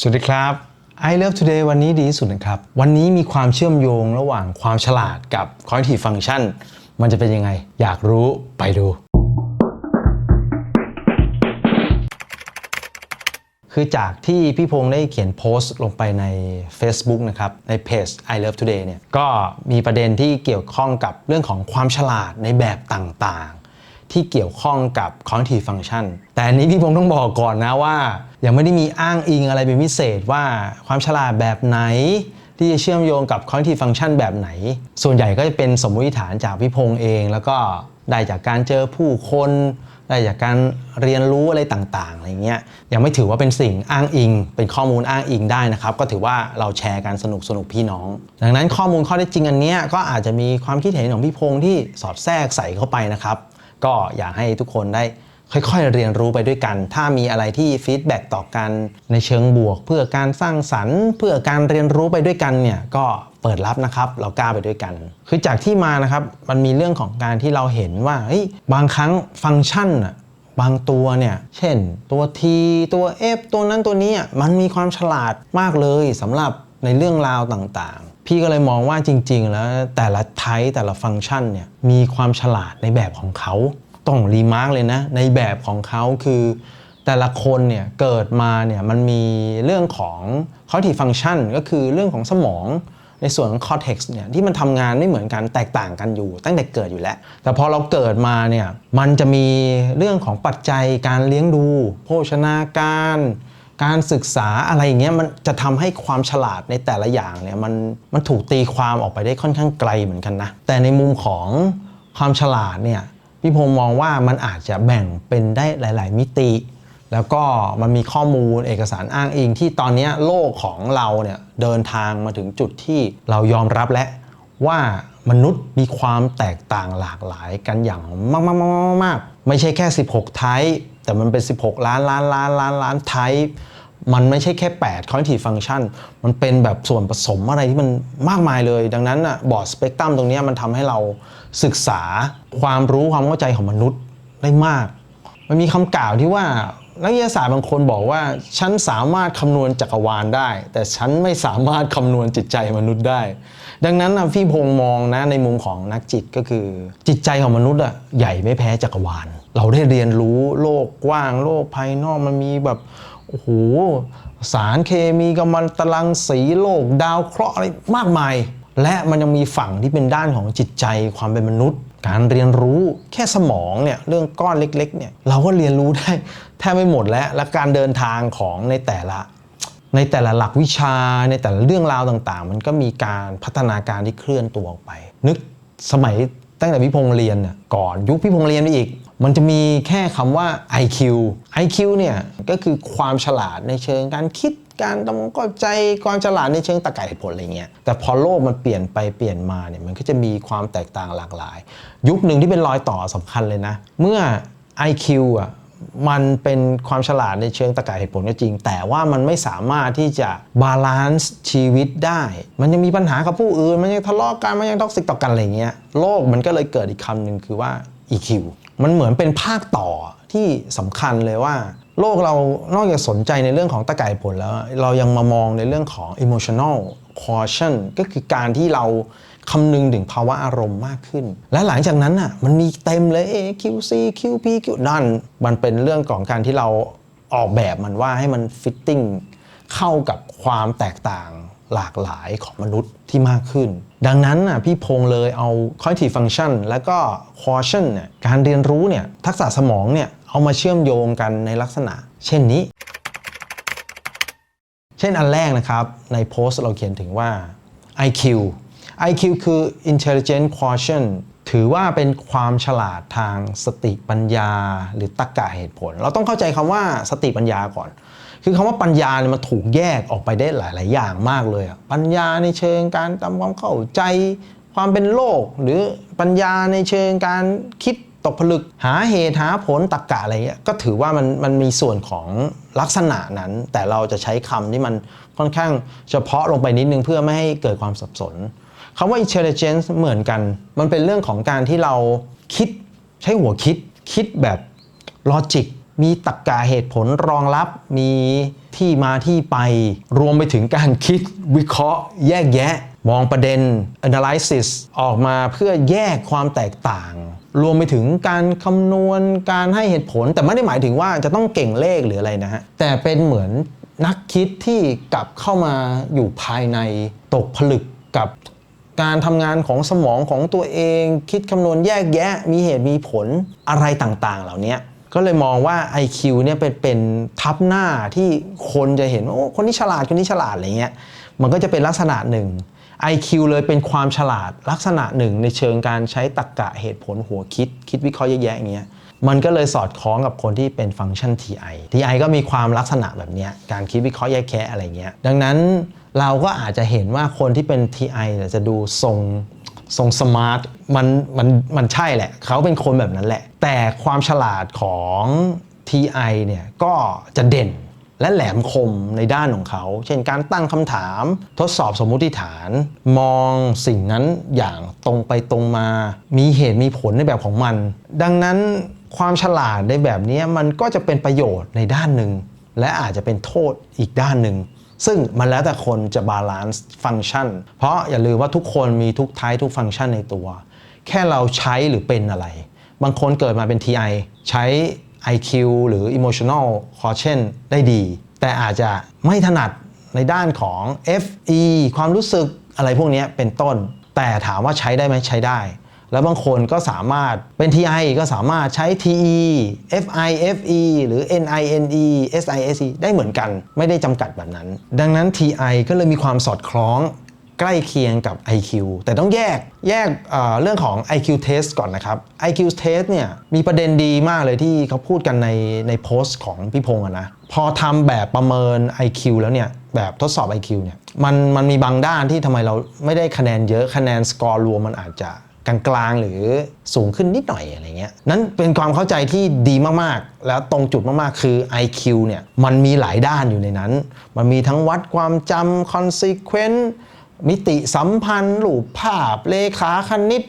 สวัสดีครับ I Love Today วันนี้ดีที่สุดนะครับ วันนี้มีความเชื่อมโยงระหว่างความฉลาดกับ cognitive function มันจะเป็นยังไง อยากรู้ไปดู คือจากที่พี่พงษ์ได้เขียนโพสต์ลงไปใน Facebook นะครับ ในเพจ I Love Today เนี่ยก็มีประเด็นที่เกี่ยวข้องกับเรื่องของความฉลาดในแบบต่าง ที่เกี่ยวข้องกับ cognitive function แต่อันนี้พี่พงษ์ต้องบอกก่อนนะว่า ยังไม่ได้มีอ้างอิงอะไรเป็นพิเศษว่าความฉลาดแบบไหน ที่จะเชื่อมโยงกับ cognitive function แบบไหน ส่วนใหญ่ก็จะเป็นสมมติฐานจากพี่พงษ์เอง แล้วก็ได้จากการเจอผู้คนได้จากการเรียนรู้อะไรต่างๆอะไรเงี้ยยังไม่ถือว่าเป็นสิ่งอ้างอิง เป็นข้อมูลอ้างอิงได้นะครับ ก็ถือว่าเราแชร์กันสนุกสนุกพี่น้อง ดังนั้นข้อมูลข้อเท็จจริงอันเนี้ยก็อาจจะมีความคิดเห็นของพี่พงษ์ที่สอดแทรกใส่เข้าไปนะครับ ก็อยากให้ทุกคนได้ค่อยๆ เรียนรู้ไปด้วยกัน ถ้ามีอะไรที่ฟีดแบ็กต่อกันในเชิงบวก เพื่อการสร้างสรรค์ เพื่อการเรียนรู้ไปด้วยกันเนี่ยก็เปิดรับนะครับ เรากล้าไปด้วยกัน คือจากที่มานะครับมันมีเรื่องของการที่เราเห็นว่าบางครั้งฟังก์ชันบางตัวเนี่ยเช่นตัว T ตัว F ตัวนั้นตัวนี้มันมีความฉลาดมากเลยสำหรับในเรื่องราวต่างๆ พี่ก็เลยมองว่าจริง ๆ แล้วแต่ละไทป์แต่ละฟังก์ชันเนี่ยมีความฉลาดในแบบของเขาต้องรีมาร์กเลยนะ ในแบบของเขาคือ แต่ละคนเนี่ยเกิดมาเนี่ยมันมีเรื่องของ cognitive function ก็คือเรื่องของสมองในส่วนของ cortex เนี่ยที่มันทำงานไม่เหมือนกันแตกต่างกันอยู่ ตั้งแต่เกิดอยู่แล้ว แต่พอเราเกิดมาเนี่ยมันจะมีเรื่องของปัจจัยการเลี้ยงดู โภชนาการ การศึกษาอะไรอย่างเงี้ยมันจะทำให้ความฉลาดในแต่ละอย่างเนี่ยมันมันถูกตีความออกไปได้ค่อนข้างไกลเหมือนกันนะ แต่ในมุมของความฉลาดเนี่ยพี่พงษ์มองว่ามันอาจจะแบ่งเป็นได้หลาย ๆ มิติ แล้วก็มันมีข้อมูลเอกสารอ้างอิงที่ตอนนี้โลกของเราเนี่ยเดินทางมาถึงจุดที่เรายอมรับแล้วว่ามนุษย์มีความแตกต่างหลากหลายกันอย่างมากๆๆๆๆไม่ใช่แค่ 16 ไทป์ แต่มันเป็น 16 ล้านล้านล้านล้านล้านไทป์มันไม่ใช่แค่8 cognitive function มันเป็นแบบส่วนผสมอะไรที่มันมากมายเลย ดังนั้นอะบอร์ดสเปกตรัมตรงนี้มันทำให้เราศึกษาความรู้ความเข้าใจของมนุษย์ได้มาก มันมีคำกล่าวที่ว่านักวิทยาศาสตร์บางคนบอกว่า ฉันสามารถคำนวณจักรวาลได้ แต่ฉันไม่สามารถคำนวณจิตใจมนุษย์ได้ ดังนั้นนะพี่พงษ์มองนะในมุมของนักจิตก็คือ จิตใจของมนุษย์อะใหญ่ไม่แพ้จักรวาล เราได้เรียนรู้โลกกว้างโลกภายนอกมันมีแบบโอ้โหสารเคมีกัมมันตรังสีโลก ดาวเคราะห์อะไรมากมาย และมันยังมีฝั่งที่เป็นด้านของจิตใจความเป็นมนุษย์ การเรียนรู้แค่สมองเนี่ยเรื่องก้อนเล็กๆเนี่ยเราก็เรียนรู้ได้แทบไม่หมดแล้วและการเดินทางของในแต่ละ ในแต่ละหลักวิชาในแต่ละเรื่องราวต่างๆ มันก็มีการพัฒนาการที่เคลื่อนตัวออกไป นึกสมัยตั้งแต่พี่พงษ์เรียนน่ะก่อนยุคพี่พงษ์เรียนไปอีก มันจะมีแค่คำว่า IQ IQ เนี่ยก็คือความฉลาดในเชิงการคิดการทำเข้าใจความฉลาดในเชิงตรรกะเหตุผลอะไรเงี้ย แต่พอโลกมันเปลี่ยนไปเปลี่ยนมาเนี่ยมันก็จะมีความแตกต่างหลากหลาย ยุคหนึ่งที่เป็นรอยต่อสำคัญเลยนะ เมื่อ IQ อะมันเป็นความฉลาดในเชิงตรรกะเหตุผลก็จริง แต่ว่ามันไม่สามารถที่จะบาลานซ์ชีวิตได้ มันยังมีปัญหากับผู้อื่น มันยังทะเลาะกันมันยังท็อกซิกต่อกันอะไรเงี้ยโลกมันก็เลยเกิดอีกคำหนึ่งคือว่า EQ มันเหมือนเป็นภาคต่อที่สำคัญเลยว่า โลกเรานอกจากสนใจในเรื่องของตะไก่ผลแล้ว เรายังมามองในเรื่องของ emotional quotient ก็คือการที่เราคำนึงถึงภาวะอารมณ์มากขึ้น และหลังจากนั้นน่ะมันมีเต็มเลย QC QP Q นั่น มันเป็นเรื่องของการที่เราออกแบบมันว่าให้มันฟิตติ้งเข้ากับความแตกต่างหลากหลายของมนุษย์ที่มากขึ้น ดังนั้นน่ะพี่พงษ์เลยเอา cognitive function แล้วก็ quotient เนี่ยการเรียนรู้เนี่ยทักษะสมองเนี่ยเอามาเชื่อมโยงกันในลักษณะ เช่นนี้ เช่นอันแรกนะครับในโพสต์เราเขียนถึงว่า IQ IQ คือ intelligent quotient ถือว่าเป็นความฉลาดทางสติปัญญา หรือตรรกะเหตุผล เราต้องเข้าใจคำว่าสติปัญญาก่อน คือคำว่าปัญญาเนี่ยมันถูกแยกออกไปได้หลาย ๆ อย่างมากเลยอะปัญญาในเชิงการทำความเข้าใจ ความเป็นโลก หรือปัญญาในเชิงการคิดตกผลึกหาเหตุหาผลตรรกะอะไรเงี้ยก็ถือว่ามันมันมีส่วนของลักษณะนั้น แต่เราจะใช้คำที่มันค่อนข้างเฉพาะลงไปนิดนึงเพื่อไม่ให้เกิดความสับสนคำว่า intelligence เหมือนกัน มันเป็นเรื่องของการที่เราคิดใช้หัวคิดคิดแบบลอจิก มีตรรกกะเหตุผลรองรับ มีที่มาที่ไป รวมไปถึงการคิดวิเคราะห์ แยกแยะ มองประเด็น analysis ออกมาเพื่อแยกความแตกต่าง รวมไปถึงการคำนวณการให้เหตุผล แต่ไม่ได้หมายถึงว่าจะต้องเก่งเลขหรืออะไรนะฮะ แต่เป็นเหมือนนักคิดที่กลับเข้ามาอยู่ภายในตกผลึกกับการทำงานของสมองของตัวเอง คิดคำนวณแยกแยะ มีเหตุมีผลอะไรต่างๆ เหล่านี้ ก็เลยมองว่า IQ เนี่ยเป็นเป็นทับหน้าที่คนจะเห็นว่าโอ้คนนี้ฉลาดคนนี้ฉลาดอะไรเงี้ยมันก็จะเป็นลักษณะหนึ่ง IQ เลยเป็นความฉลาดลักษณะหนึ่งในเชิงการใช้ตรรกกะเหตุผลหัวคิด คิดวิเคราะห์แยกแยะอย่างเงี้ยมันก็เลยสอดคล้องกับคนที่เป็นฟังก์ชัน TI TI ก็มีความลักษณะแบบเนี้ยการคิดวิเคราะห์แยกแยะอะไรเงี้ยดังนั้นเราก็อาจจะเห็นว่าคนที่เป็น TI จะดูทรง ทรงสมาร์ทมันมันมันใช่แหละ เขาเป็นคนแบบนั้นแหละ แต่ความฉลาดของ TI เนี่ยก็จะเด่นและแหลมคมในด้านของเขา เช่นการตั้งคำถาม ทดสอบสมมุติฐาน มองสิ่งนั้นอย่างตรงไปตรงมา มีเหตุมีผลในแบบของมัน ดังนั้นความฉลาดในแบบนี้มันก็จะเป็นประโยชน์ในด้านหนึ่ง และอาจจะเป็นโทษอีกด้านหนึ่ง ซึ่งมันแล้วแต่คนจะบาลานซ์ฟังก์ชัน เพราะอย่าลืมว่าทุกคนมีทุกไทป์ทุกฟังก์ชันในตัว แค่เราใช้หรือเป็นอะไร บางคนเกิดมาเป็น TI ใช้ IQ หรือ Emotional Quotient ได้ดี แต่อาจจะไม่ถนัดในด้านของ FE ความรู้สึกอะไรพวกนี้เป็นต้น แต่ถามว่าใช้ได้ไหมใช้ได้ แล้วบางคนก็สามารถเป็น TI ก็สามารถใช้ TE FI FE หรือ NINE SISE ได้เหมือนกัน ไม่ได้จำกัดแบบนั้น ดังนั้น TI ก็เลยมีความสอดคล้องใกล้เคียงกับ IQ แต่ต้องแยกแยกเเรื่องของ IQ test ก่อนนะครับ IQ test เนี่ยมีประเด็นดีมากเลยที่เขาพูดกันในในโพสต์ของพี่พงษ์นะ พอทำแบบประเมิน IQ แล้วเนี่ย แบบทดสอบ IQ เนี่ยมันมันมีบางด้านที่ทำไมเราไม่ได้คะแนนเยอะคะแนนสกอร์รวมมันอาจจะ กลางๆหรือสูงขึ้นนิดหน่อยอะไรเงี้ยนั้นเป็นความเข้าใจที่ดีมากๆ แล้วตรงจุดมากๆ คือ IQ เนี่ยมันมีหลายด้านอยู่ในนั้น มันมีทั้งวัดความจำ consequence มิติสัมพันธ์รูปภาพ เลขาคณิต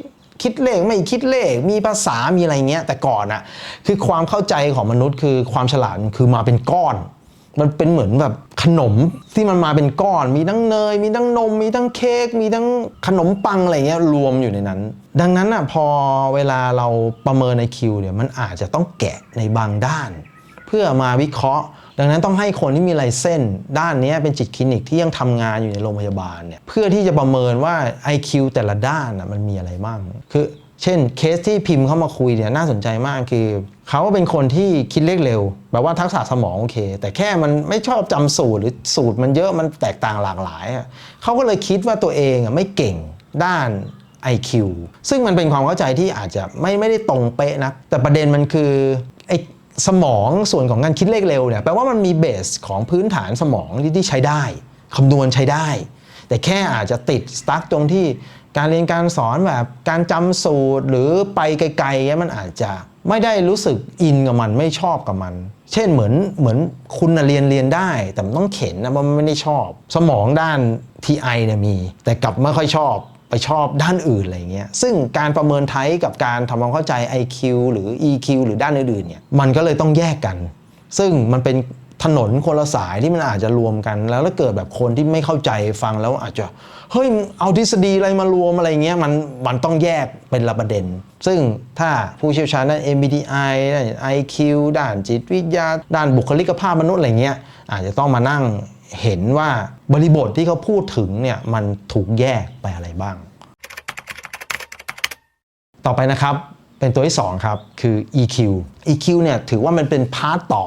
คิดเลขไม่คิดเลข มีภาษามีอะไรเงี้ยแต่ก่อนอะคือความเข้าใจของมนุษย์คือความฉลาดคือมาเป็นก้อน มันเป็นเหมือนแบบขนมที่มันมาเป็นก้อน มีทั้งเนย มีทั้งนม มีทั้งเค้ก มีทั้งขนมปังอะไรเงี้ยรวมอยู่ในนั้น ดังนั้นอะพอเวลาเราประเมินในคิวเนี่ยมันอาจจะต้องแกะในบางด้าน เพื่อมาวิเคราะห์ ดังนั้นต้องให้คนที่มีไลเส้น ด้านนี้เป็นจิตคลินิกที่ยังทำงานอยู่ในโรงพยาบาลเนี่ยเพื่อที่จะประเมินว่า IQ แต่ละด้านน่ะมันมีอะไรบ้างคือ เช่นเคสที่พิมพ์เข้ามาคุยเนี่ยน่าสนใจมากคือเขาเป็นคนที่คิดเลขเร็วแบบว่าทักษะสมองโอเค แต่แค่มันไม่ชอบจำสูตรหรือสูตรมันเยอะมันแตกต่างหลากหลายอะเขาก็เลยคิดว่าตัวเองอะไม่เก่งด้าน IQ ซึ่งมันเป็นความเข้าใจที่อาจจะไม่ไม่ได้ตรงเป๊ะนะแต่ประเด็นมันคือไอสมองส่วนของการคิดเลขเร็วเนี่ยแปลว่ามันมีเบสของพื้นฐานสมองที่ที่ใช้ได้คำนวณใช้ได้ แต่แค่อาจจะติดสตั๊กตรงที่ การเรียนการสอนแบบการจำสูตรหรือไปไกลๆมันอาจจะไม่ได้รู้สึกอินกับมันไม่ชอบกับมัน เช่นเหมือนเหมือนคุณเรียนเรียนได้ แต่มันต้องเข็นนะมันไม่ได้ชอบ สมองด้าน TI เนี่ยมี แต่กลับไม่ค่อยชอบไปชอบด้านอื่นอะไรเงี้ยซึ่งการประเมินไทป์กับการทำความเข้าใจ IQ หรือ EQ หรือด้านอื่นๆเนี่ยมันก็เลยต้องแยกกัน ซึ่งมันเป็น ถนนคนละสายที่มันอาจจะรวมกัน แล้วถ้าเกิดแบบคนที่ไม่เข้าใจฟังแล้วอาจจะเฮ้ยเอาทฤษฎีอะไรมารวมอะไรเงี้ยมันมันต้องแยกเป็นละประเด็น ซึ่งถ้าผู้เชี่ยวชาญด้าน MBTI ด้าน IQ ด้านจิตวิทยา ด้านบุคลิกภาพมนุษย์อะไรเงี้ยอาจจะต้องมานั่งเห็นว่าบริบทที่เขาพูดถึงเนี่ยมันถูกแยกไปอะไรบ้าง ต่อไปนะครับเป็นตัวที่2ครับคือ EQ EQ เนี่ยถือว่ามันเป็นพาร์ตต่อ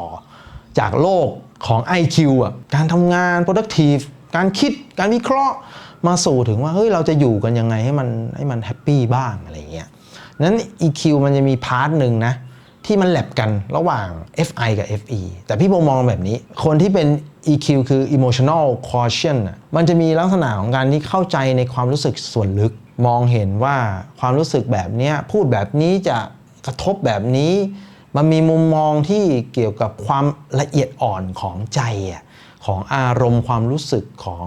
จากโลกของ IQ อะการทำงาน productive การคิดการวิเคราะห์มาสู่ถึงว่าเฮ้ยเราจะอยู่กันยังไงให้มันให้มันแฮปปี้บ้างอะไรเงี้ยนั้น EQ มันจะมีพาร์ทหนึ่งนะที่มันแลบกันระหว่าง FI กับ FE แต่พี่โบมองแบบนี้ คนที่เป็น EQ คือ emotional quotient น่ะมันจะมีลักษณะของการที่เข้าใจในความรู้สึกส่วนลึก มองเห็นว่าความรู้สึกแบบนี้พูดแบบนี้จะกระทบแบบนี้ มันมีมุมมองที่เกี่ยวกับความละเอียดอ่อนของใจอะของอารมณ์ความรู้สึกของ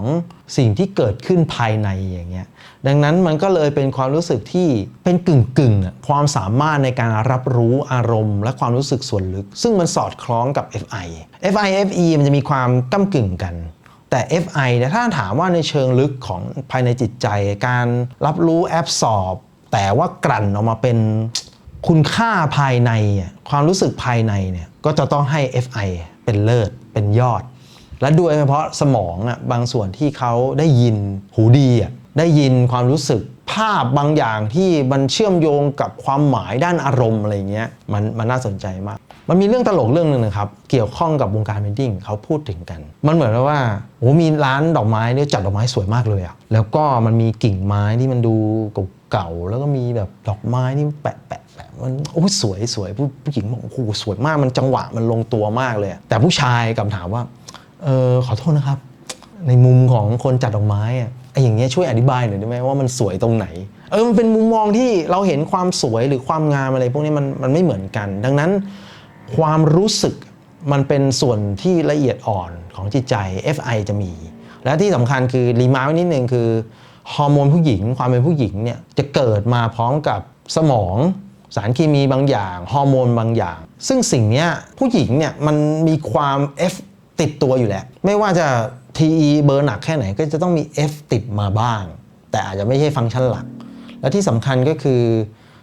สิ่งที่เกิดขึ้นภายในอย่างเงี้ยดังนั้นมันก็เลยเป็นความรู้สึกที่เป็นกึ่งกึ่งความสามารถในการรับรู้อารมณ์ และความรู้สึกส่วนลึก ซึ่งมันสอดคล้องกับ FI FI FE มันจะมีความก้ากึ่งกัน แต่ FI เนี่ยถ้าถามว่าในเชิงลึกของภายในจิตใจ การรับรู้แอบสอบ แต่ว่ากลั่นออกมาเป็น คุณค่าภายใน ความรู้สึกภายในเนี่ยก็จะต้องให้ FI เป็นเลิศเป็นยอด และโดยเฉพาะสมองอะบางส่วนที่เขาได้ยินหูดีอะได้ยินความรู้สึกภาพบางอย่างที่มันเชื่อมโยงกับความหมายด้านอารมณ์อะไรเงี้ยมันมันน่าสนใจมาก มันมีเรื่องตลกเรื่องหนึ่งนะครับ เกี่ยวข้องกับวงการเวดดิ้งเขาพูดถึงกัน มันเหมือนว่าโอ้มีร้านดอกไม้เนี่ยจัดดอกไม้สวยมากเลยอะแล้วก็มันมีกิ่งไม้ที่มันดูเก่าๆแล้วก็มีแบบดอกไม้ที่แปะแปะ มันโอ้ยสวยสวยผู้ผู้หญิงบอกโอ้โหสวยมากมันจังหวะมันลงตัวมากเลย แต่ผู้ชายกลับถามว่าเออขอโทษนะครับ ในมุมของคนจัดดอกไม้อะไออย่างเงี้ยช่วยอธิบายหน่อยได้ไหมว่ามันสวยตรงไหน เออมันเป็นมุมมองที่เราเห็นความสวยหรือความงามอะไร พวกนี้มันมันไม่เหมือนกัน ดังนั้นความรู้สึกมันเป็นส่วนที่ละเอียดอ่อนของจิตใจ FI จะมี และที่สำคัญคือรีมาร์ไว้นิดนึงคือฮอร์โมนผู้หญิง ความเป็นผู้หญิงเนี่ยจะเกิดมาพร้อมกับสมอง สารเคมีบางอย่างฮอร์โมนบางอย่าง ซึ่งสิ่งนี้ผู้หญิงเนี่ยมันมีความ F ติดตัวอยู่แล้วไม่ว่าจะ TE เบอร์หนักแค่ไหนก็จะต้องมี F ติดมาบ้าง แต่อาจจะไม่ใช่ฟังก์ชันหลัก และที่สำคัญก็คือ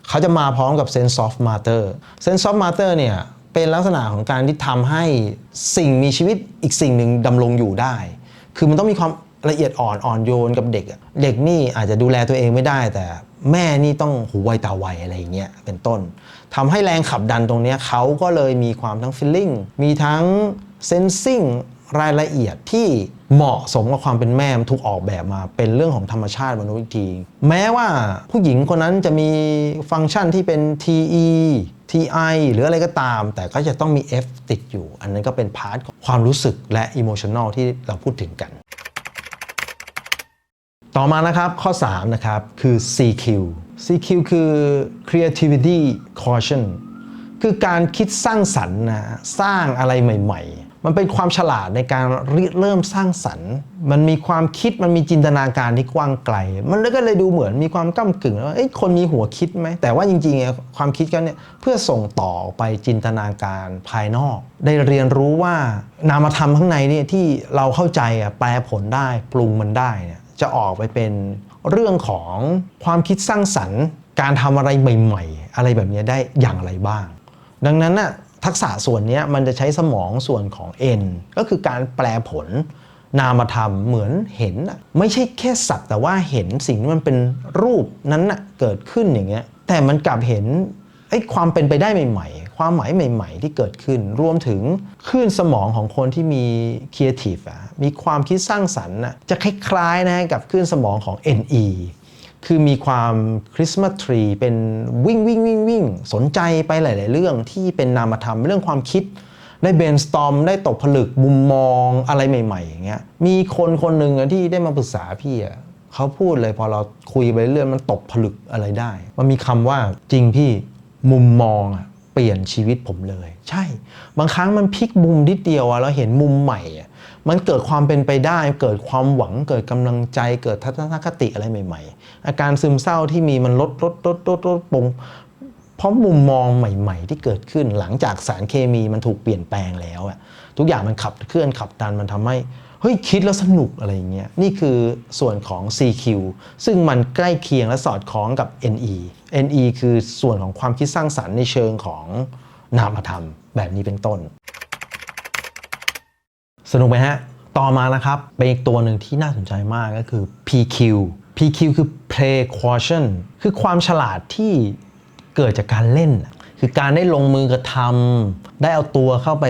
เขาจะมาพร้อมกับ Sense of Matter Sense of Matter เนี่ยเป็นลักษณะของการที่ทำให้สิ่งมีชีวิตอีกสิ่งหนึ่งดำรงอยู่ได้ คือมันต้องมีความละเอียดอ่อนอ่อนโยนกับเด็ก เด็กนี่อาจจะดูแลตัวเองไม่ได้แต่ แม่นี่ต้องหูไวตาไวอะไรอย่างเงี้ยเป็นต้นทำให้แรงขับดันตรงเนี้ยเขาก็เลยมีความทั้ง feeling มีทั้ง sensing รายละเอียดที่เหมาะสมกับความเป็นแม่มันถูกออกแบบมาเป็นเรื่องของธรรมชาติมนุษย์อีกที แม้ว่าผู้หญิงคนนั้นจะมีฟังก์ชันที่เป็น TE TI หรืออะไรก็ตาม แต่ก็จะต้องมี F ติดอยู่ อันนั้นก็เป็นพาร์ทของความรู้สึกและ emotional ที่เราพูดถึงกัน ต่อมานะครับข้อ 3 นะครับคือ CQ CQ คือ creativity quotient คือการคิดสร้างสรรค์นะสร้างอะไรใหม่ ๆ มันเป็นความฉลาดในการริเริ่มสร้างสรรค์ มันมีความคิดมันมีจินตนาการที่กว้างไกล มันก็เลยดูเหมือนมีความก้ากึ่งว่าคนมีหัวคิดไหมแต่ว่าจริงๆความคิดกันเนี่ยเพื่อส่งต่อไปจินตนาการภายนอก ได้เรียนรู้ว่านามธรรมข้างในเนี่ยที่เราเข้าใจแปลผลได้ปรุงมันได้เนี่ย จะออกไปเป็นเรื่องของความคิดสร้างสรรค์ การทำอะไรใหม่ๆ อะไรแบบนี้ได้อย่างไรบ้าง ดังนั้นน่ะทักษะส่วนนี้มันจะใช้สมองส่วนของ N ก็คือการแปลผลนามธรรมเหมือนเห็น ไม่ใช่แค่สักแต่ว่าเห็นสิ่งที่มันเป็นรูปนั้นน่ะเกิดขึ้นอย่างเงี้ยแต่มันกลับเห็นไอ้ความเป็นไปได้ใหม่ๆ ความหมายใหม่ ๆ ที่เกิดขึ้น รวมถึงคลื่นสมองของคนที่มีครีเอทีฟอะมีความคิดสร้างสรรค์นะจะคล้ายๆนะกับคลื่นสมองของ NE คือมีความคริสต์มาสทรีเป็นวิ่งวิ่งวิ่งวิ่งสนใจไปหลาย ๆ เรื่องที่เป็นนามธรรมเรื่องความคิดได้เบนสตอมได้ตกผลึกมุมมองอะไรใหม่ ๆ อย่างเงี้ยมีคนคนหนึ่งที่ได้มาปรึกษาพี่อะเขาพูดเลยพอเราคุยไปเรื่อยมันตกผลึกอะไรได้ มันมีคำว่าจริงพี่มุมมองอะ ปลี่ยนชีวิตผมเลย ใช่ บางครั้งมันพลิกมุมนิดเดียวอะเราเห็นมุมใหม่อะมันเกิดความเป็นไปได้ เกิดความหวังเกิดกำลังใจ เกิดทัศนคติอะไรใหม่ ๆ อาการซึมเศร้าที่มีมันลดลดลดลดลดปงเพราะมุมมองใหม่ ๆ ที่เกิดขึ้นหลังจากสารเคมีมันถูกเปลี่ยนแปลงแล้วอะทุกอย่างมันขับเคลื่อนขับดันมันทำให้เฮ้ยคิดแล้วสนุกอะไรอย่างเงี้ยนี่คือส่วนของ CQ ซึ่งมันใกล้เคียงและสอดคล้องกับ NE NE คือส่วนของความคิดสร้างสรรค์ในเชิงของนามธรรม แบบนี้เป็นต้น สนุกไหมฮะ ต่อมานะครับ เป็นอีกตัวหนึ่งที่น่าสนใจมากก็คือ PQ PQ คือ play quotient คือความฉลาดที่เกิดจากการเล่น คือการได้ลงมือกระทำได้เอาตัวเข้าไป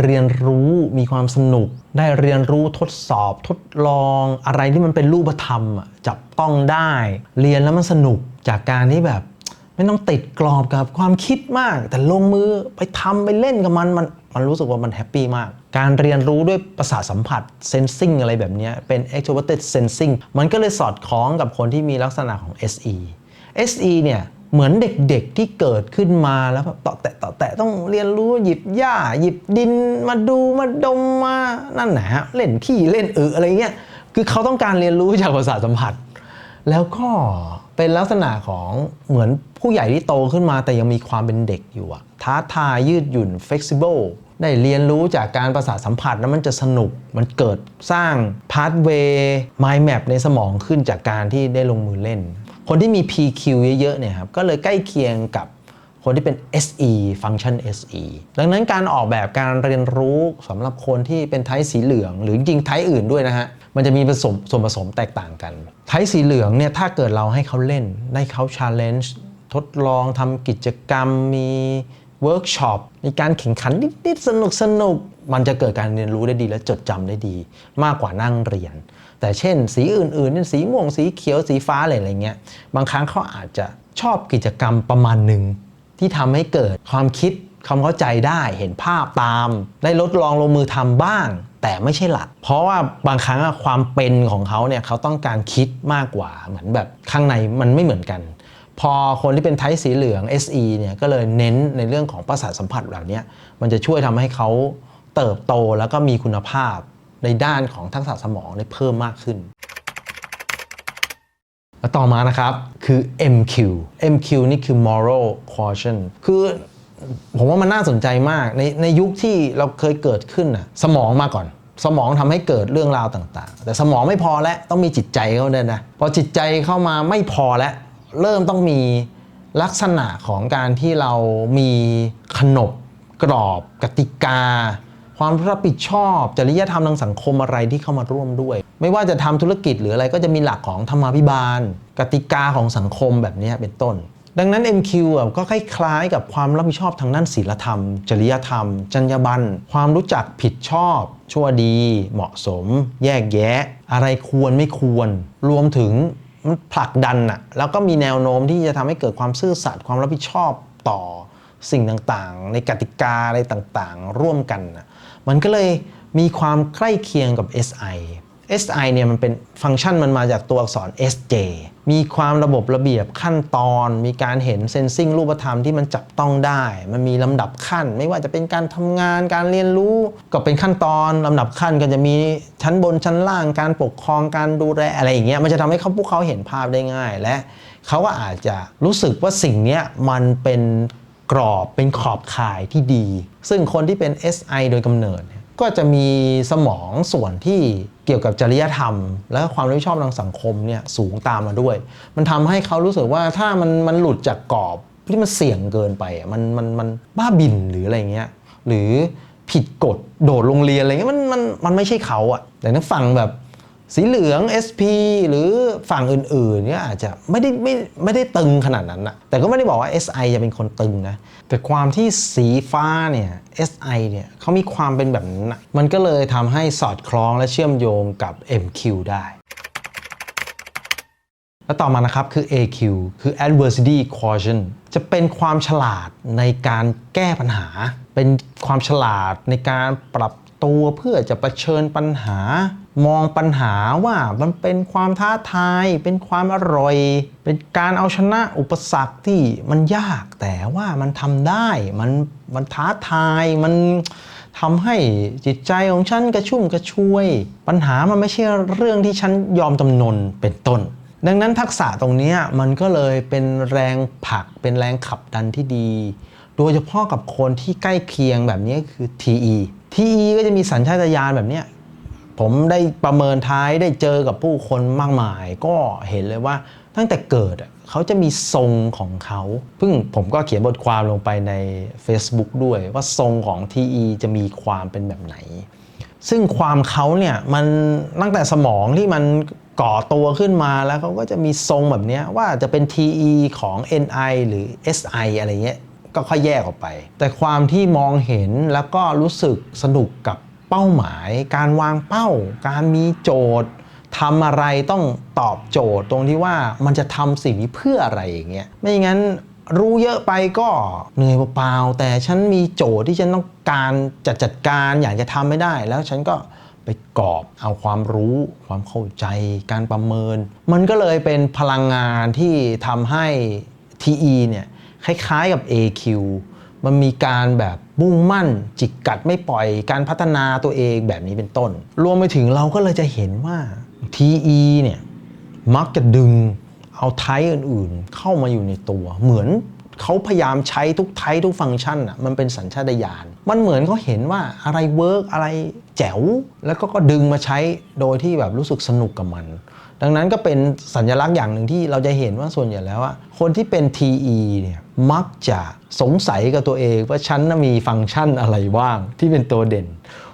เรียนรู้มีความสนุก ได้เรียนรู้ทดสอบทดลองอะไรที่มันเป็นรูปธรรมจับต้องได้ เรียนแล้วมันสนุกจากการที่แบบ ไม่ต้องติดกรอบกับความคิดมาก แต่ลงมือไปทำไปเล่นกับมันมันมันรู้สึกว่ามันแฮปปี้มาก การเรียนรู้ด้วยประสาทสัมผัส sensing อะไรแบบนี้เป็น extroverted sensing มันก็เลยสอดคล้องกับคนที่มีลักษณะของ SE SE เนี่ย เหมือนเด็กๆที่เกิดขึ้นมาแล้วแบบต่อแตะต่อแตะต้องเรียนรู้หยิบหญ้าหยิบดินมาดูมาดมมานั่นแหละฮะเล่นขี้เล่นอึอะไรเงี้ยคือเขาต้องการเรียนรู้จากประสาทสัมผัส แล้วก็เป็นลักษณะของเหมือนผู้ใหญ่ที่โตขึ้นมาแต่ยังมีความเป็นเด็กอยู่อะท้าทายยืดหยุ่น flexible ได้เรียนรู้จากการประสาทสัมผัสแล้วมันจะสนุก มันเกิดสร้าง pathway mind map ในสมองขึ้นจากการที่ได้ลงมือเล่น คนที่มี PQ เยอะๆเนี่ยครับก็เลยใกล้เคียงกับคนที่เป็น SE function SE ดังนั้นการออกแบบการเรียนรู้สำหรับคนที่เป็นไทป์สีเหลือง หรือจริงไทป์อื่นด้วยนะฮะ มันจะมีผสมส่วนผสมแตกต่างกัน ไทป์สีเหลืองเนี่ยถ้าเกิดเราให้เขาเล่น ได้เขา challenge ทดลองทำกิจกรรมมี เวิร์กช็อปมีการแข่งขันนิดๆสนุกสนุกมันจะเกิดการเรียนรู้ได้ดีและจดจำได้ดี มากกว่านั่งเรียน แต่เช่น สีอื่นๆเช่นสีม่วงสีเขียวสีฟ้าอะไรอะไรเงี้ยบางครั้งเขาอาจจะชอบกิจกรรมประมาณหนึ่งที่ทำให้เกิดความคิดความเข้าใจได้เห็นภาพตาม ได้ลดลองลงมือทำบ้าง แต่ไม่ใช่หลัก เพราะว่าบางครั้งอะความเป็นของเขาเนี่ยเขาต้องการคิดมากกว่าเหมือนแบบข้างในมันไม่เหมือนกัน พอคนที่เป็นไทป์สีเหลือง SE เนี่ยก็เลยเน้นในเรื่องของประสาทสัมผัสแบบเนี้มันจะช่วยทำให้เขาเติบโตแล้วก็มีคุณภาพในด้านของทักษะสมองได้เพิ่มมากขึ้น แล้วต่อมานะครับคือ MQ MQ นี่คือ moral quotient คือผมว่ามันน่าสนใจมากในในยุคที่เราเคยเกิดขึ้นน่ะสมองมาก่อน สมองทำให้เกิดเรื่องราวต่าง ๆ แต่สมองไม่พอแล้วต้องมีจิตใจเข้าด้วยนะพอจิตใจเข้ามาไม่พอแล้ว เริ่มต้องมีลักษณะของการที่เรามีขนบกรอบกติกา ความรับผิดชอบ จริยธรรมทางสังคมอะไรที่เข้ามาร่วมด้วย ไม่ว่าจะทำธุรกิจหรืออะไรก็จะมีหลักของธรรมาภิบาล กติกาของสังคมแบบนี้เป็นต้น ดังนั้น MQ ก็คล้ายๆ กับความรับผิดชอบทางด้านศีลธรรม จริยธรรม จรรยาบรรณความรู้จักผิดชอบ ชั่วดี เหมาะสม แยกแยะ อะไรควรไม่ควร รวมถึง มันผลักดันอะแล้วก็มีแนวโน้มที่จะทำให้เกิดความซื่อสัตย์ความรับผิดชอบต่อสิ่งต่างๆ ในกติกาอะไรต่างๆ ร่วมกันน่ะมันก็เลยมีความใกล้เคียงกับ SI SI เนี่ยมันเป็นฟังก์ชันมันมาจากตัวอักษร SJ มีความระบบระเบียบขั้นตอน มีการเห็นเซนซิงรูปธรรมที่มันจับต้องได้ มันมีลำดับขั้น ไม่ว่าจะเป็นการทำงานการเรียนรู้ ก็เป็นขั้นตอนลำดับขั้นก็จะมีชั้นบนชั้นล่างการปกครองการดูแลอะไรอย่างเงี้ยมันจะทำให้เขาพวกเขาเห็นภาพได้ง่าย และเขาก็อาจจะรู้สึกว่าสิ่งเนี้ยมันเป็นกรอบเป็นขอบข่ายที่ดี ซึ่งคนที่เป็น SI โดยกำเนิด ก็จะมีสมองส่วนที่เกี่ยวกับจริยธรรม และความรับผิดชอบทางสังคมเนี่ยสูงตามมาด้วย มันทำให้เขารู้สึกว่าถ้ามันมันหลุดจากกรอบที่มันเสี่ยงเกินไปมันมันมันบ้าบินหรืออะไรเงี้ยหรือผิดกฎโดดโรงเรียนอะไรเงี้ยมันมันมันไม่ใช่เขาอะแต่ถ้าฟังแบบ สีเหลือง SP หรือฝั่งอื่นๆเนี่ยอาจจะไม่ได้ไม่ไม่ได้ตึงขนาดนั้นนะแต่ก็ไม่ได้บอกว่า SI จะเป็นคนตึงนะ แต่ความที่สีฟ้าเนี่ย SI เนี่ยเขามีความเป็นแบบนั้นนะมันก็เลยทำให้สอดคล้องและเชื่อมโยงกับ MQ ได้และต่อมานะครับ คือ AQ คือ adversity quotient จะเป็นความฉลาดในการแก้ปัญหา เป็นความฉลาดในการปรับตัวเพื่อจะะเผชิญปัญหา มองปัญหาว่ามันเป็นความท้าทาย เป็นความอร่อย เป็นการเอาชนะอุปสรรคที่มันยากแต่ว่ามันทำได้ มันมันท้าทายมันทำให้จิตใจของฉันกระชุ่มกระชวย ปัญหามันไม่ใช่เรื่องที่ฉันยอมจำนนเป็นต้น ดังนั้นทักษะตรงนี้มันก็เลยเป็นแรงผลักเป็นแรงขับดันที่ดี โดยเฉพาะกับคนที่ใกล้เคียงแบบนี้คือ TE TE ก็จะมีสัญชาตญาณแบบนี้ ผมได้ประเมินท้ายได้เจอกับผู้คนมากมาย ก็เห็นเลยว่าตั้งแต่เกิดเขาจะมีทรงของเขาเพิ่งผมก็เขียนบทความลงไปใน Facebook ด้วยว่าทรงของ TE จะมีความเป็นแบบไหน ซึ่งความเขาเนี่ยมันตั้งแต่สมองที่มันก่อตัวขึ้นมาแล้วเขาก็จะมีทรงแบบนี้ว่าจะเป็น TE ของ NI หรือ SI อะไรเงี้ยก็ค่อยแยกออกไป แต่ความที่มองเห็นแล้วก็รู้สึกสนุกกับ เป้าหมาย การวางเป้า การมีโจทย์ทำอะไรต้องตอบโจทย์ตรงที่ว่ามันจะทำสิ่งนี้เพื่ออะไรอย่างเงี้ยไม่งั้นรู้เยอะไปก็เหนื่อยเปล่าๆแต่ฉันมีโจทย์ที่ฉันต้องการจัดจัดการอยากจะทำไม่ได้ แล้วฉันก็ไปกรอบเอาความรู้ ความเข้าใจ การประเมิน มันก็เลยเป็นพลังงานที่ทำให้ TE เนี่ยคล้ายๆกับ AQ มันมีการแบบ มุ่งมั่น จิกกัดไม่ปล่อยการพัฒนาตัวเองแบบนี้เป็นต้น รวมไปถึงเราก็เลยจะเห็นว่า TE เนี่ยมักจะดึงเอาไทป์อื่นๆ เข้ามาอยู่ในตัว เหมือนเขาพยายามใช้ทุกไทป์ทุกฟังก์ชันอะมันเป็นสัญชาตญาณมันเหมือนเขาเห็นว่าอะไรเวิร์กอะไร แจ๋ว แล้วก็ก็ดึงมาใช้โดยที่แบบรู้สึกสนุกกับมัน ดังนั้นก็เป็นสัญลักษณ์อย่างหนึ่งที่เราจะเห็นว่าส่วนใหญ่แล้วว่าคนที่เป็น TE เนี่ยมักจะสงสัยกับตัวเองว่าฉันมีฟังก์ชันอะไรบ้างที่เป็นตัวเด่น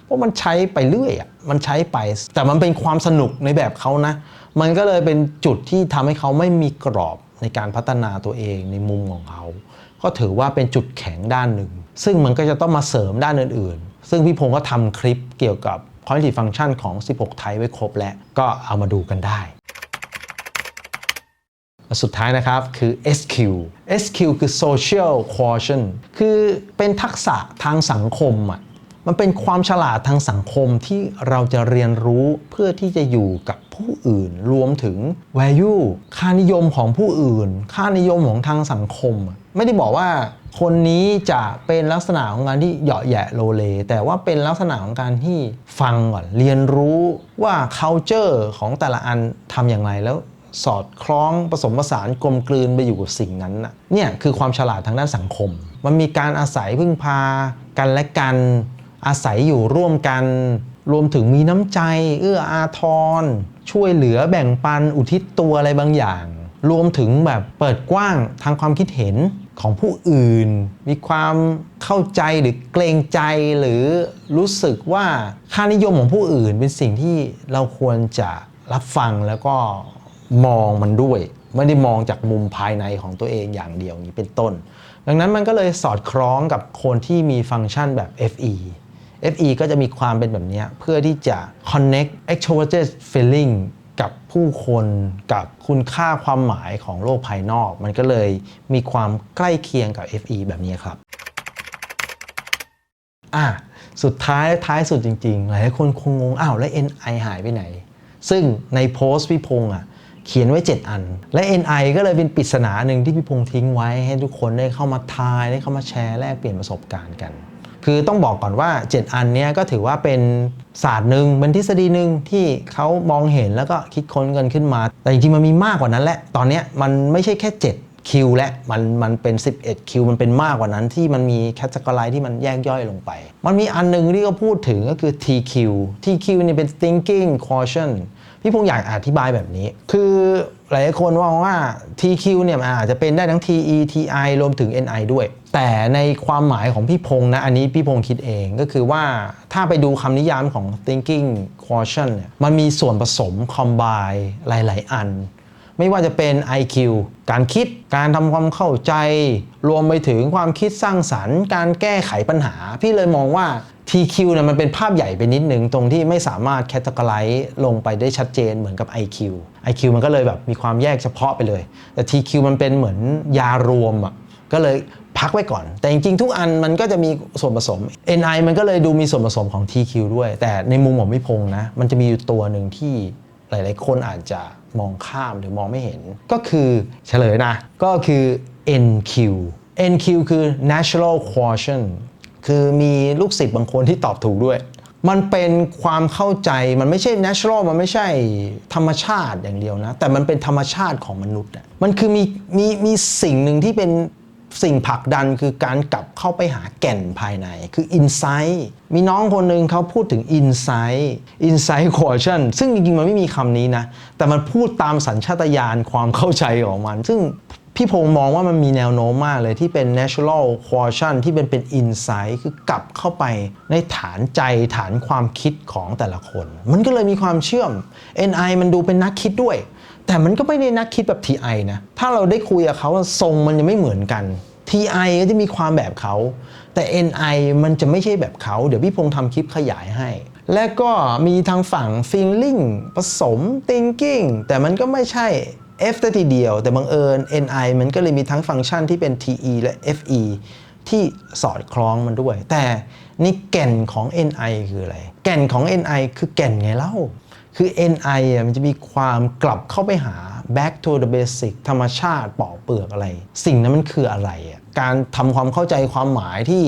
เพราะมันใช้ไปเรื่อยอะมันใช้ไป แต่มันเป็นความสนุกในแบบเขานะ มันก็เลยเป็นจุดที่ทำให้เขาไม่มีกรอบในการพัฒนาตัวเองในมุมของเขา ก็ถือว่าเป็นจุดแข็งด้านหนึ่ง ซึ่งมันก็จะต้องมาเสริมด้านอื่นๆ ซึ่งพี่พงศ์ก็ทำคลิปเกี่ยวกับ cognitive function ของ 16 ไทป์ไว้ครบแล้ว ก็เอามาดูกันได้ สุดท้ายนะครับคือ SQ SQ คือ social quotient คือเป็นทักษะทางสังคมอะมันเป็นความฉลาดทางสังคมที่เราจะเรียนรู้เพื่อที่จะอยู่กับผู้อื่น รวมถึง value ค่านิยมของผู้อื่น ค่านิยมของทางสังคมอะ ไม่ได้บอกว่าคนนี้จะเป็นลักษณะของการที่เหยาะแหยะโลเล แต่ว่าเป็นลักษณะของการที่ฟังก่อน เรียนรู้ว่า culture ของแต่ละอันทำอย่างไรแล้วสอดคล้องผสมผสานกลมกลืนไปอยู่กับสิ่งนั้นน่ะเนี่ยคือความฉลาดทางด้านสังคม มันมีการอาศัยพึ่งพากันและกันอาศัยอยู่ร่วมกัน รวมถึงมีน้ำใจ เอื้ออาทร ช่วยเหลือแบ่งปันอุทิศตัวอะไรบางอย่าง รวมถึงแบบเปิดกว้างทางความคิดเห็น ของผู้อื่น มีความเข้าใจหรือเกรงใจหรือรู้สึกว่าค่านิยมของผู้อื่น เป็นสิ่งที่เราควรจะรับฟังแล้วก็มองมันด้วย ไม่ได้มองจากมุมภายในของตัวเองอย่างเดียวอย่างนี้เป็นต้น ดังนั้นมันก็เลยสอดคล้องกับคนที่มีฟังก์ชันแบบ FE FE ก็จะมีความเป็นแบบนี้เพื่อที่จะ connect extroverted feeling กับผู้คนกับคุณค่าความหมายของโลกภายนอก มันก็เลยมีความใกล้เคียงกับ FE แบบนี้ครับอะสุดท้ายท้ายสุดจริงๆ หลายคนคงงงอ้าวแล้ว NI หายไปไหน ซึ่งในโพสต์พี่พงษ์อะเขียนไว้ 7 อัน และ NI ก็เลยเป็นปริศนาหนึ่งที่พี่พงษ์ทิ้งไว้ให้ทุกคนได้เข้ามาทายได้เข้ามาแชร์แลกเปลี่ยนประสบการณ์กัน คือต้องบอกก่อนว่า 7 อันนี้ก็ถือว่าเป็นศาสตร์หนึ่งเป็นทฤษฎีหนึ่งที่เขามองเห็นแล้วก็คิดค้นกันขึ้นมา แต่จริงๆมันมีมากกว่านั้นแหละ ตอนนี้มันไม่ใช่แค่ 7 คิวและมันมันเป็น 11 คิว มันเป็นมากกว่านั้นที่มันมีแคตตากรายที่มันแยกย่อยลงไป มันมีอันหนึงที่เขาพูดถึงก็คือ TQ TQ เนี่ยเป็น thinking quotient พี่พงษ์อยากอธิบายแบบนี้ คือ ลายคนมองว่า TQ เนี่ยมันอาจจะเป็นได้ทั้ง TE TI รวมถึง NI ด้วย แต่ในความหมายของพี่พงษ์นะ อันนี้พี่พงษ์คิดเองก็คือว่าถ้าไปดูคำนิยามของ thinking quotient เนี่ยมันมีส่วนผสม combine หลาย ๆ อัน ไม่ว่าจะเป็น IQ การคิดการทำความเข้าใจ รวมไปถึงความคิดสร้างสรรค์ การแก้ไขปัญหา พี่เลยมองว่า TQ เนี่ยมันเป็นภาพใหญ่ไปนิดนึง ตรงที่ไม่สามารถแคตตากรไลซ์ลงไปได้ชัดเจนเหมือนกับ IQ IQ มันก็เลยแบบมีความแยกเฉพาะไปเลย แต่ TQ มันเป็นเหมือนยารวมอะก็เลยพักไว้ก่อน แต่จริงๆ ทุกอันมันก็จะมีส่วนผสม NI มันก็เลยดูมีส่วนผสมของ TQ ด้วย แต่ในมุมของพี่พงษ์นะ มันจะมีอยู่ตัวหนึ่งที่หลายๆ คนอาจจะมองข้ามหรือมองไม่เห็น ก็คือเฉลยนะ ก็คือ NQ NQ คือ natural quotient คือมีลูกศิษย์บางคนที่ตอบถูกด้วย มันเป็นความเข้าใจมันไม่ใช่ natural มันไม่ใช่ธรรมชาติอย่างเดียวนะ แต่มันเป็นธรรมชาติของมนุษย์อะมันคือมีมีมีสิ่งหนึ่งที่เป็นสิ่งผลักดันคือการกลับเข้าไปหาแก่นภายใน คือ insight มีน้องคนหนึ่งเขาพูดถึง insight insight quotient ซึ่งจริงๆ มันไม่มีคำนี้นะ แต่มันพูดตามสัญชาตญาณความเข้าใจของมัน ซึ่ง พี่พงษ์มองว่ามันมีแนวโน้มมากเลยที่เป็น natural quotient ที่เป็นเป็น insight คือกลับเข้าไปในฐานใจฐานความคิดของแต่ละคน มันก็เลยมีความเชื่อม NI มันดูเป็นนักคิดด้วย แต่มันก็ไม่ได้นักคิดแบบ TI นะ ถ้าเราได้คุยกับเขาทรงมันยังไม่เหมือนกัน TI ก็จะมีความแบบเขา แต่ NI มันจะไม่ใช่แบบเขา เดี๋ยวพี่พงษ์ทำคลิปขยายให้ และก็มีทางฝั่ง feeling ผสม thinking แต่มันก็ไม่ใช่ F แต่ทีเดียว แต่บังเอิญ NI มันก็เลยมีทั้งฟังก์ชันที่เป็น TE และ FE ที่สอดคล้องมันด้วย แต่นี่แก่นของ NI คืออะไร แก่นของ NI คือแก่นไงเล่า คือ NI อะมันจะมีความกลับเข้าไปหา back to the basic ธรรมชาติปอกเปลือกอะไร สิ่งนั้นมันคืออะไรอะการทำความเข้าใจความหมายที่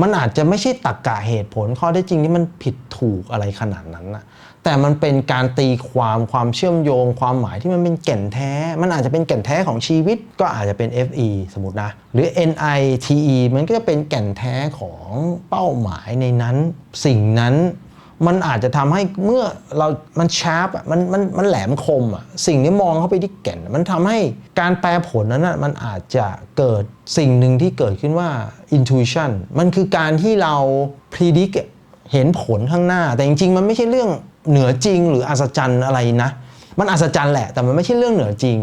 มันอาจจะไม่ใช่ตรรกกะเหตุผลข้อได้จริงที่มันผิดถูกอะไรขนาดนั้นนะ แต่มันเป็นการตีความความเชื่อมโยง ความหมายที่มันเป็นแก่นแท้ มันอาจจะเป็นแก่นแท้ของชีวิต ก็อาจจะเป็น FE สมมตินะ หรือ NITE มันก็จะเป็นแก่นแท้ของเป้าหมายในนั้น สิ่งนั้นมันอาจจะทำให้เมื่อเรา มันชาร์ปอะ มัน มัน มันแหลมคมอะ สิ่งที่มองเข้าไปที่แก่น มันทำให้การแปลผลนั้นอะ มันอาจจะเกิดสิ่งหนึ่งที่เกิดขึ้นว่า intuition มันคือการที่เรา predict เห็นผลข้างหน้า แต่จริง ๆ มันไม่ใช่เรื่อง เหนือจริงหรืออัศจรรย์อะไรนะ มันอัศจรรย์แหละ แต่มันไม่ใช่เรื่องเหนือจริง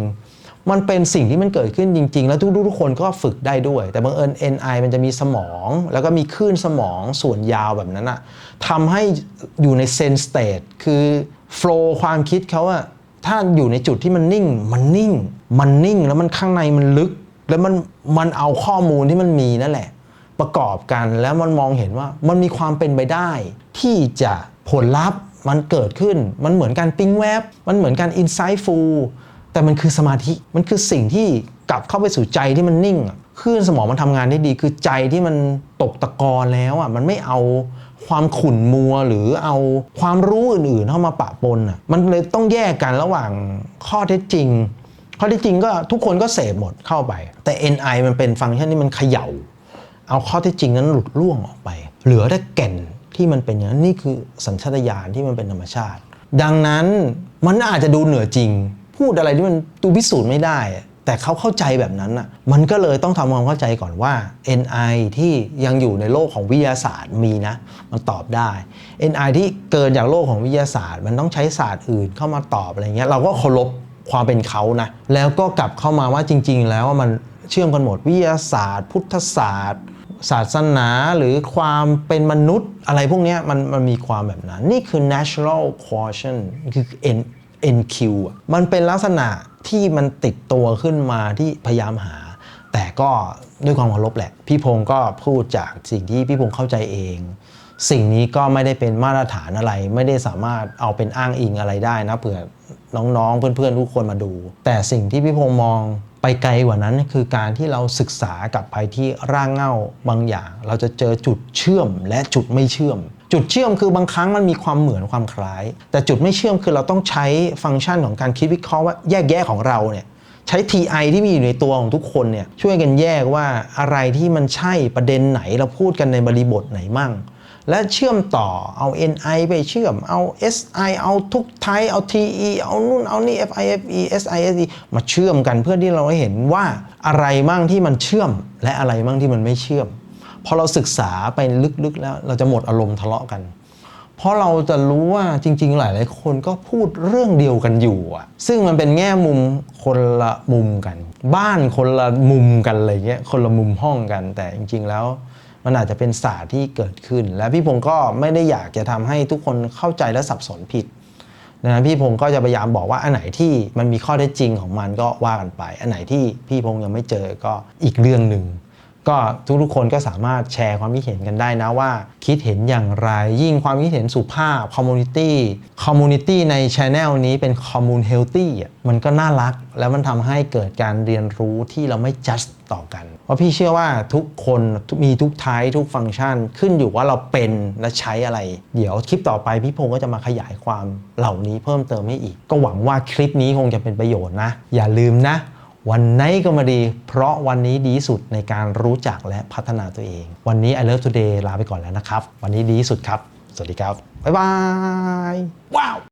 มันเป็นสิ่งที่มันเกิดขึ้นจริง ๆ แล้วทุกๆทุกคนก็ฝึกได้ด้วย แต่บังเอิญ NI มันจะมีสมอง แล้วก็มีคลื่นสมองส่วนยาวแบบนั้นอะทำให้อยู่ในเซนสเต e คือโฟล์ความคิดเขาอะถ้าอยู่ในจุดที่มันนิ่ง มันนิ่ง มันนิ่งแล้วมันข้างในมันลึก แล้วมันมันเอาข้อมูลที่มันมีนั่นแหละ ประกอบกันแล้วมันมองเห็นว่ามันมีความเป็นไปได้ ที่จะผลลัพธ์ มันเกิดขึ้นมันเหมือนการปิ้งแวบ มันเหมือนการอินไซต์ฟูลแต่มันคือสมาธิมันคือสิ่งที่กลับเข้าไปสู่ใจที่มันนิ่งอะคลื่นสมองมันทำงานได้ดี คือใจที่มันตกตะกอนแล้วอะมันไม่เอาความขุ่นมัวหรือเอาความรู้อื่นๆเข้ามาปะปนอะมันเลยต้องแยกกันระหว่างข้อเท็จจริง ข้อเท็จจริงก็ทุกคนก็เสพหมดเข้าไป แต่ NI มันเป็นฟังก์ชันที่มันเขย่า เอาข้อเที่จริงนั้นหลุดล่วงออกไป เหลือแต่แก่น ที่มันเป็นอย่างนั้นนี่คือสัญชาตญาณที่มันเป็นธรรมชาติ ดังนั้นมันอาจจะดูเหนือจริง พูดอะไรที่มันดูพิสูจน์ไม่ได้ แต่เขาเข้าใจแบบนั้นอะมันก็เลยต้องทำความเข้าใจก่อนว่า NI ที่ยังอยู่ในโลกของวิทยาศาสตร์มีนะ มันตอบได้ NI ที่เกินจากโลกของวิทยาศาสตร์ มันต้องใช้ศาสตร์อื่นเข้ามาตอบอะไรเงี้ยเราก็เคารพความเป็นเขานะ แล้วก็กลับเข้ามาว่าจริง ๆ แล้วว่ามันเชื่อมกันหมดวิทยาศาสตร์ พุทธศาสตร์ ศาสนาหรือความเป็นมนุษย์อะไรพวกนี้มันมันมีความแบบนั้น นี่คือ natural quotient คือ N NQ มันเป็นลักษณะที่มันติดตัวขึ้นมาที่พยายามหา แต่ก็ด้วยความเคารพแหละ พี่พงศ์ก็พูดจากสิ่งที่พี่พงศ์เข้าใจเอง สิ่งนี้ก็ไม่ได้เป็นมาตรฐานอะไร ไม่ได้สามารถเอาเป็นอ้างอิงอะไรได้นะเผื่อน้องๆ เพื่อนๆ ทุกคนมาดู แต่สิ่งที่พี่พงษ์มอง ไปไกลกว่านั้นคือการที่เราศึกษากับไปที่ร่างเงาบางอย่าง เราจะเจอจุดเชื่อมและจุดไม่เชื่อม จุดเชื่อมคือบางครั้งมันมีความเหมือนความคล้าย แต่จุดไม่เชื่อมคือเราต้องใช้ฟังก์ชันของการคิดวิเคราะห์ว่าแยกแยะของเราเนี่ยใช้ TI ที่มีอยู่ในตัวของทุกคนเนี่ยช่วยกันแยกว่าอะไรที่มันใช่ประเด็นไหนเราพูดกันในบริบทไหนมั่ง และเชื่อมต่อเอา NI ไปเชื่อมเอา SI เอาทุกไทยเอา TE เอานู่นเอานี่ FIFE SISE มาเชื่อมกันเพื่อที่เราให้เห็นว่าอะไรมั่งที่มันเชื่อม และอะไรมั่งที่มันไม่เชื่อมพอเราศึกษาไปลึกๆแล้ว เราจะหมดอารมณ์ทะเลาะกัน เพราะเราจะรู้ว่าจริง ๆ หลายๆคนก็พูดเรื่องเดียวกันอยู่อะซึ่งมันเป็นแง่มุมคนละมุมกัน บ้านคนละมุมกันอะไรเงี้ยคนละมุมห้องกันแต่จริง ๆ แล้ว มันอาจจะเป็นศาสตร์ที่เกิดขึ้น และพี่พงศ์ก็ไม่ได้อยากจะทำให้ทุกคนเข้าใจและสับสนผิดดังนั้นพี่พงศ์ก็จะพยายามบอกว่าอันไหนที่มันมีข้อเท็จจริงของมันก็ว่ากันไป อันไหนที่พี่พงศ์ยังไม่เจอก็อีกเรื่องหนึ่ง ก็ทุกๆคนก็สามารถแชร์ความคิดเห็นกันได้นะว่า คิดเห็นอย่างไร ยิ่งความคิดเห็นสุภาพคอมมูนิตี้คอมมูนิตี้ในช anel นี้เป็นคอมมูนเฮลตี้มันก็น่ารัก แล้วมันทำให้เกิดการเรียนรู้ที่เราไม่จัดต่อกัน เพราะพี่เชื่อว่าทุกคนมีทุกไทป์ทุกฟังก์ชัน ขึ้นอยู่ว่าเราเป็นและใช้อะไร เดี๋ยวคลิปต่อไปพี่พงศ์ก็จะมาขยายความเหล่านี้เพิ่มเติมให้อีก ก็หวังว่าคลิปนี้คงจะเป็นประโยชน์นะ อย่าลืมนะ วันไหนก็มาดี เพราะวันนี้ดีสุดในการรู้จักและพัฒนาตัวเอง วันนี้ I Love Today ลาไปก่อนแล้วนะครับ วันนี้ดีสุดครับ สวัสดีครับ บ๊ายบาย ว้าว